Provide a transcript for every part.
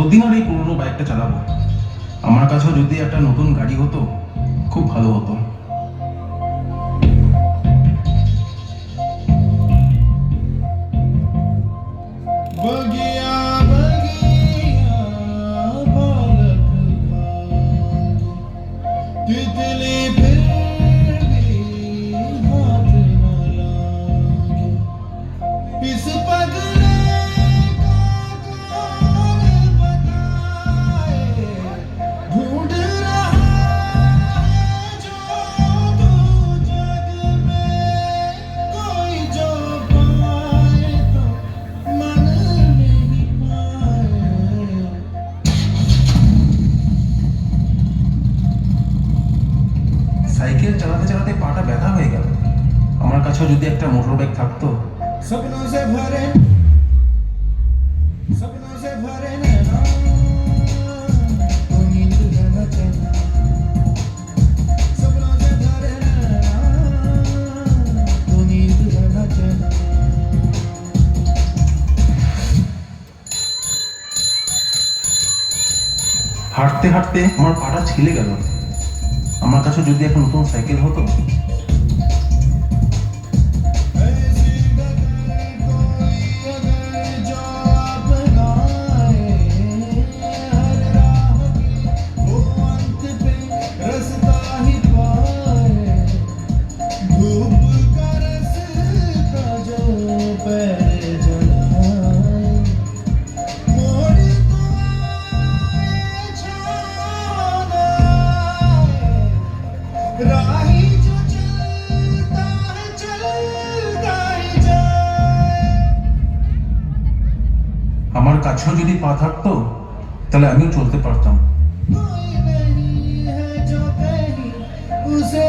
কতদিন আর এই পুরোনো বাইকটা চালাবো। আমার কাছেও যদি একটা নতুন গাড়ি হতো, খুব ভালো হতো। Did সাইকেল চালাতে চালাতে পাটা ব্যথা হয়ে গেল। আমার কাছেও যদি একটা মোটর বাইক থাকতো। হাঁটতে হাঁটতে আমার পাটা ছিলে গেল। আমার কাছে যদি একটা নতুন সাইকেল হতো আমার কাছেও যদি পা থাকতো তাহলে আমিও চলতে পারতাম। উসে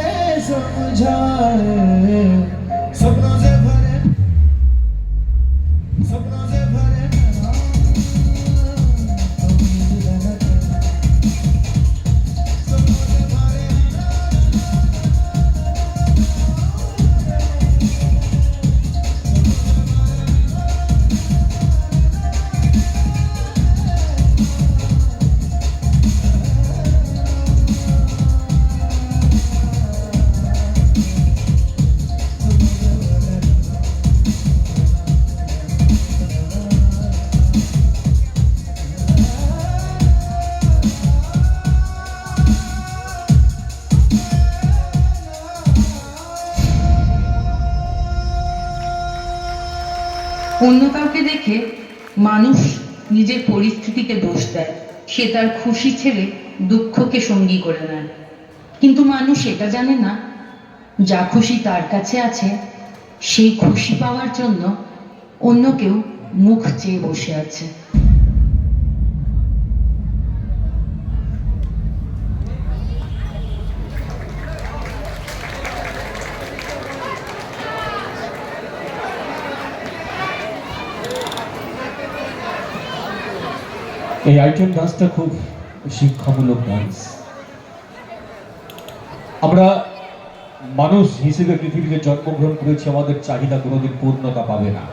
অন্য কাউকে দেখে মানুষ নিজের পরিস্থিতিকে দোষ দেয়। সে তার খুশি ছেড়ে দুঃখকে সঙ্গী করে নেয়। কিন্তু মানুষ এটা জানে না, যা খুশি তার কাছে আছে, সেই খুশি পাওয়ার জন্য অন্য কেউ মুখ চেয়ে বসে আছে। এই আইটেম ডান্সটা খুব শিক্ষামূলক ডান্স আমরা মানুষ হিসেবে পৃথিবীতে জন্মগ্রহণ করেছি, আমাদের চাহিদা কোনোদিন পূর্ণতা পাবে না।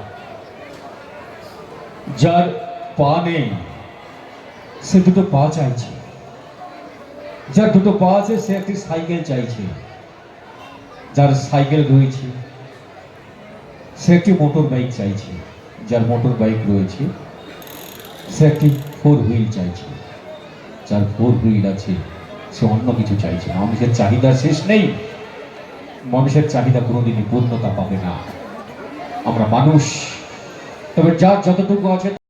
যার পা নেই, সে দুটো পা চাইছে। যার দুটো পা আছে, সে একটি সাইকেল চাইছে। যার সাইকেল রয়েছে, সে একটি মোটর বাইক চাইছে। যার মোটর বাইক রয়েছে সে একটি ফোর হুইল চাইছে যার ফোর হুইল আছে, সে অন্য কিছু চাইছে মানুষের চাহিদা শেষ নেই। মানুষের চাহিদা কোনোদিনই পূর্ণতা পাবে না। আমরা মানুষ। তবে যার যতটুকু আছে